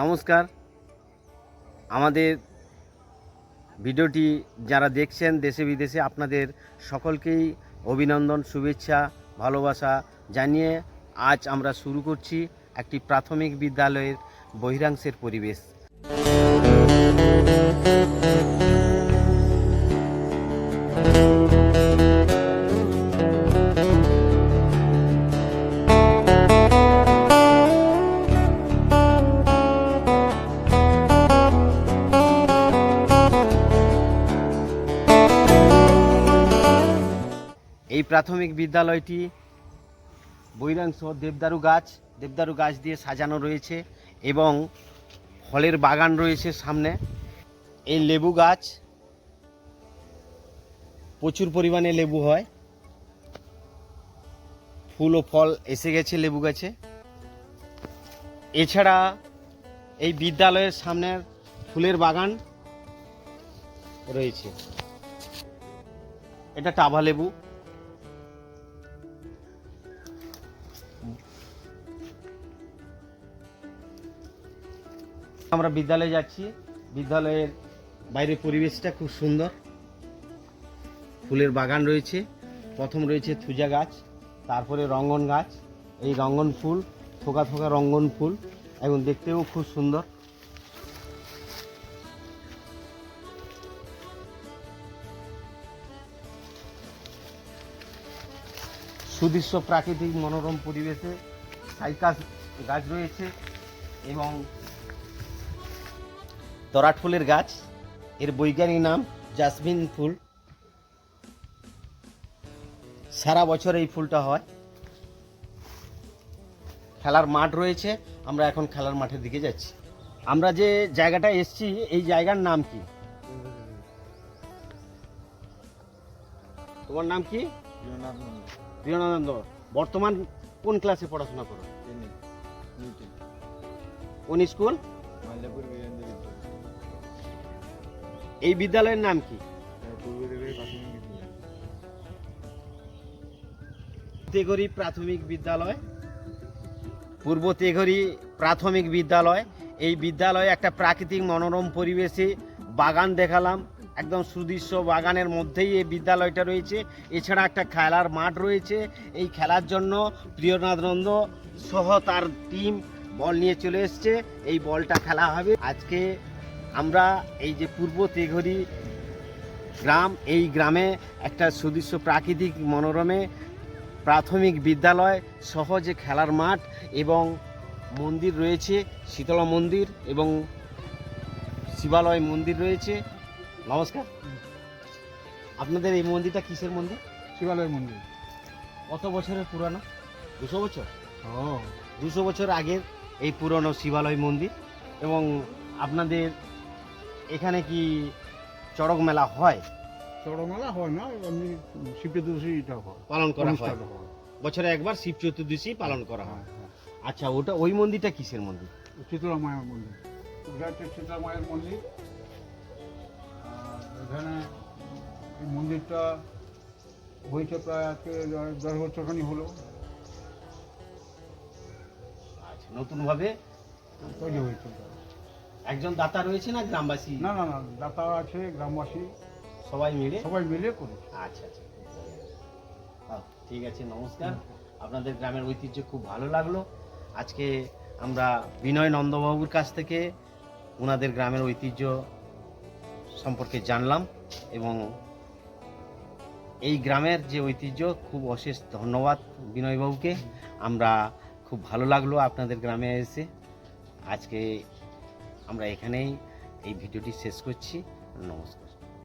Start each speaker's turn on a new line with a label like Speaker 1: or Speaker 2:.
Speaker 1: নমস্কার। আমাদের ভিডিওটি যারা দেখছেন দেশে বিদেশে, আপনাদের সকলকেই অভিনন্দন, শুভেচ্ছা, ভালোবাসা জানিয়ে আজ আমরা শুরু করছি একটি প্রাথমিক বিদ্যালয়ের বহিরাংশের পরিবেশ। এই প্রাথমিক বিদ্যালয়টি বৈরাংশ দেবদারু গাছ দেবদারু গাছ দিয়ে সাজানো রয়েছে এবং ফলের বাগান রয়েছে সামনে। এই লেবু গাছ প্রচুর পরিমাণে লেবু হয়। ফুল ও ফল এসে গেছে লেবু গাছে। এছাড়া এই বিদ্যালয়ের সামনের ফুলের বাগান রয়েছে। এটা টাভা লেবু। আমরা বিদ্যালয়ে যাচ্ছি। বিদ্যালয়ের বাইরের পরিবেশটা খুব সুন্দর। ফুলের বাগান রয়েছে। প্রথম রয়েছে থুজা গাছ, তারপরে রঙ্গন গাছ। এই রঙ্গন ফুল, থোকা থোকা রঙ্গন ফুল, এবং দেখতেও খুব সুন্দর। সুদৃশ্য প্রাকৃতিক মনোরম পরিবেশে সাইকাস গাছ রয়েছে, এবং তরাট ফুলের গাছ। এর বৈজ্ঞানিক নাম জাসমিন ফুল। সারা বছর এই ফুলটা হয়। খেলার মাঠ রয়েছে। আমরা এখন খেলার মাঠের দিকে যাচ্ছি। আমরা যে জায়গাটা এসছি এই জায়গার নাম কি? তোমার নাম কি? প্রিয়নানন্দ বর্তমান কোন ক্লাসে পড়াশোনা করো? কোন স্কুল? এই বিদ্যালয়ের নাম কি? তেঘরি প্রাথমিক বিদ্যালয়। পূর্ব তেঘরি প্রাথমিক বিদ্যালয়। এই বিদ্যালয়ে একটা প্রাকৃতিক মনোরম পরিবেশে বাগান দেখালাম। একদম সুদৃশ্য বাগানের মধ্যেই এই বিদ্যালয়টা রয়েছে। এছাড়া একটা খেলার মাঠ রয়েছে। এই খেলার জন্য প্রিয়নাথনন্দ সহ তার টিম বল নিয়ে চলে এসছে। এই বলটা খেলা হবে। আজকে আমরা এই যে পূর্ব তেঘরি গ্রাম এই গ্রামে একটা সুদৃশ্য প্রাকৃতিক মনোরমে প্রাথমিক বিদ্যালয় সহজে খেলার মাঠ এবং মন্দির রয়েছে শীতলা মন্দির এবং শিবালয় মন্দির রয়েছে। নমস্কার। আপনাদের এই মন্দিরটা কিসের মন্দির?
Speaker 2: শিবালয় মন্দির।
Speaker 1: কত বছরের পুরানো? দুশো বছর?
Speaker 2: ও
Speaker 1: দুশো বছর আগের এই পুরনো শিবালয় মন্দির এবং আপনাদের এখানে কি চড়ক মেলা হয়?
Speaker 2: চড়মেলা হয় না এমনি শিব চতুর্দশীটা হয়।
Speaker 1: পালন করা হয়।
Speaker 2: অনুষ্ঠানটা হয়।
Speaker 1: বছরে একবার শিব চতুর্দশী পালন করা হয়।
Speaker 2: হ্যাঁ, হ্যাঁ।
Speaker 1: আচ্ছা ওটা ওই মন্দিরটা কিসের মন্দির?
Speaker 2: শীতলা মায়ের মন্দির। এটা হচ্ছে শীতলা মায়ের মন্দির। আর এখানে এই মন্দিরটা হয়েছে প্রায় আজকে দশ- দশ বছরখানি হলো।
Speaker 1: আচ্ছা নতুনভাবে
Speaker 2: তৈরি হয়েছে। এটা।
Speaker 1: একজন দাতা রয়েছে না গ্রামবাসী?
Speaker 2: না না না দাতা আছে গ্রামবাসী।
Speaker 1: সবাই মিলে?
Speaker 2: সবাই মিলে করেছে
Speaker 1: আচ্ছা আচ্ছা ঠিক আছে নমস্কার। আপনাদের গ্রামের ঐতিহ্য খুব ভালো লাগল। আজকে আমরা বিনয় নন্দবাবুর কাছ থেকে ওনাদের গ্রামের ঐতিহ্য সম্পর্কে জানলাম এবং এই গ্রামের যে ঐতিহ্য খুব অশেষ ধন্যবাদ বিনয়বাবুকে। আমরা খুব ভালো লাগল আপনাদের গ্রামে এসে। আজকে আমরা এখানেই এই ভিডিওটি শেষ করছি। নমস্কার।